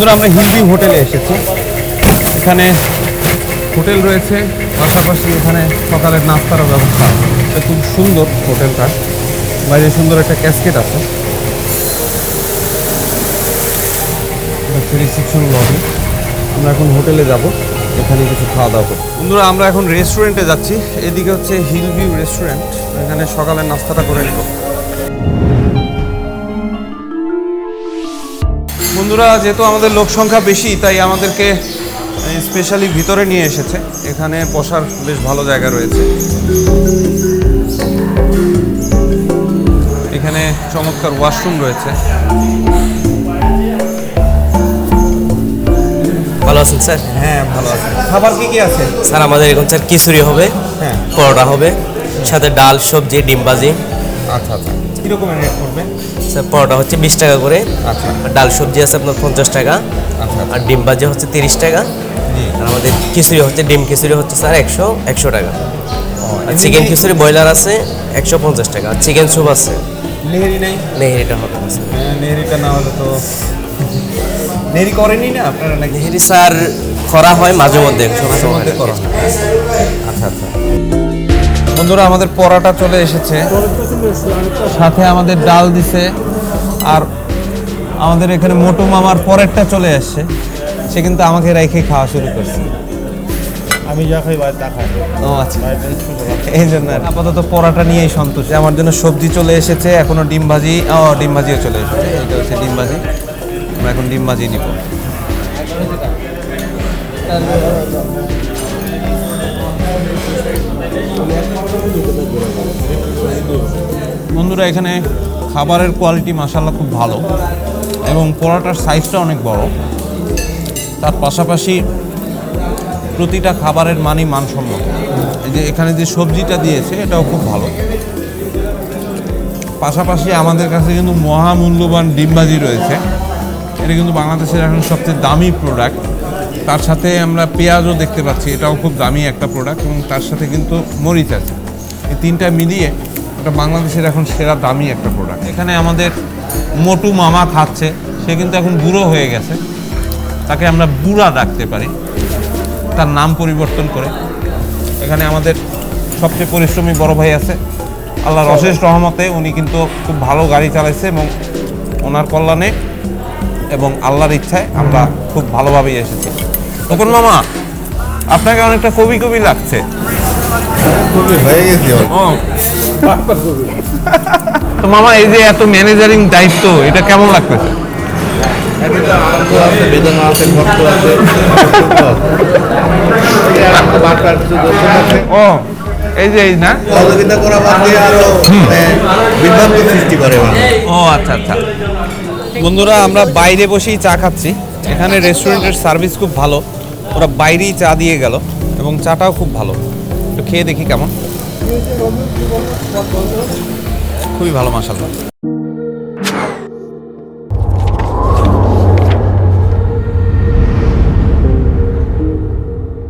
বন্ধুরা আমরা হিলভিউ হোটেলে এসেছি। এখানে হোটেল রয়েছে, পাশাপাশি এখানে সকালের নাস্তারও ব্যবস্থা আছে। খুব সুন্দর হোটেলটা। বাইরে সুন্দর একটা ক্যাসকেট আছে। লবি আমরা এখন হোটেলে যাব, এখানে কিছু খাওয়া দাওয়া করব বন্ধুরা, আমরা এখন রেস্টুরেন্টে যাচ্ছি। এদিকে হচ্ছে হিল ভিউ রেস্টুরেন্ট এখানে সকালের নাস্তাটা করে নেব। বন্ধুরা যেহেতু আমাদের লোক সংখ্যা বেশি তাই আমাদেরকে স্পেশালি ভিতরে নিয়ে এসেছে। এখানে বসার বেশ ভালো জায়গা রয়েছে। এখানে চমৎকার ওয়াশরুম রয়েছে। ভালো আছেন স্যার? হ্যাঁ ভালো আছেন খাবার কি কি আছে? স্যার আমাদের এখন স্যার খিচুড়ি হবে হ্যাঁ। পরোটা হবে সাথে ডাল সবজি ডিম ভাজি। আচ্ছা আচ্ছা। কীরকম রেট করবে স্যার পরোটা হচ্ছে বিশ টাকা করে আচ্ছা। ডাল সবজি আছে আপনার পঞ্চাশ টাকা আচ্ছা আর ডিম ভাজি হচ্ছে তিরিশ টাকা আর আমাদের খিচুড়ি হচ্ছে ডিম খিচুড়ি হচ্ছে স্যার একশো একশো টাকা। আর চিকেন খিচুড়ি ব্রয়লার আছে একশো পঞ্চাশ টাকা আর চিকেন স্যুপ আছে। নেহেরি নেই? নেহেরিটা হবে হ্যাঁ নেহেরিটা না হলে তো নেহেরি করেনি না আপনারা নেহেরি স্যার করা হয় মাঝে মধ্যে সবসময় মধ্যে করা আচ্ছা আচ্ছা। বন্ধুরা আমাদের পরাটা চলে এসেছে। সাথে আমাদের ডাল দিছে আর আমাদের এখানে মোটু মামার পরেরটা চলে আসছে। সে কিন্তু আমাকে রেখে খাওয়া শুরু করছে। আমি যা খাই বাইরে তা খাই। ও আচ্ছা। এই জন্য আপাতত পরাটা নিয়েই সন্তুষ্ট। আমার জন্য সবজি চলে এসেছে এখনও ডিম ভাজি ও ডিম ভাজিও চলে এসেছে। এটা হচ্ছে ডিম ভাজি। আমরা এখন ডিম ভাজি নিব। বন্ধুরা, এখানে খাবারের কোয়ালিটি মাসাল্লাহ খুব ভালো এবং পরাটার সাইজটা অনেক বড়। তার পাশাপাশি প্রতিটা খাবারের মানই মানসম্মত। এই যে এখানে যে সবজিটা দিয়েছে, এটাও খুব ভালো। পাশাপাশি আমাদের কাছে কিন্তু মহামূল্যবান ডিমবাজি রয়েছে। এটা কিন্তু বাংলাদেশের এখন সবচেয়ে দামি প্রোডাক্ট তার সাথে আমরা পেঁয়াজও দেখতে পাচ্ছি, এটাও খুব দামি একটা প্রোডাক্ট এবং তার সাথে কিন্তু মরিচ আছে। এই তিনটা মিলিয়ে এটা বাংলাদেশের এখন সেরা দামি একটা প্রোডাক্ট এখানে আমাদের মোটু মামা খাচ্ছে সে কিন্তু এখন বুড়ো হয়ে গেছে। তাকে আমরা বুড়া ডাকতে পারি। তার নাম পরিবর্তন করে। এখানে আমাদের সবচেয়ে পরিশ্রমী বড় ভাই আছে। আল্লাহর অশেষ রহমতে উনি কিন্তু খুব ভালো গাড়ি চালাইছে এবং ওনার কল্যাণে এবং আল্লাহর ইচ্ছায় আমরা খুব ভালোভাবেই এসেছি। তখন মামা আপনাকে অনেকটা কবি কবি লাগছে। হয়ে গেছে। ও তো মামা এই যে এত ম্যানেজারিং দায়িত্ব এটা কেমন লাগতেছে? আছে ও এই যে এই না? সহযোগিতা করা বাদ দিয়ে আরও মানে বিভ্রান্ত সৃষ্টি করে ও আচ্ছা আচ্ছা। বন্ধুরা আমরা বাইরে বসেই চা খাচ্ছি। এখানে রেস্টুরেন্টের সার্ভিস খুব ভালো। ওরা বাইরেই চা দিয়ে গেল এবং চাটাও খুব ভালো। একটু খেয়ে দেখি কেমন। খুবই ভালো মাসাল্লাহ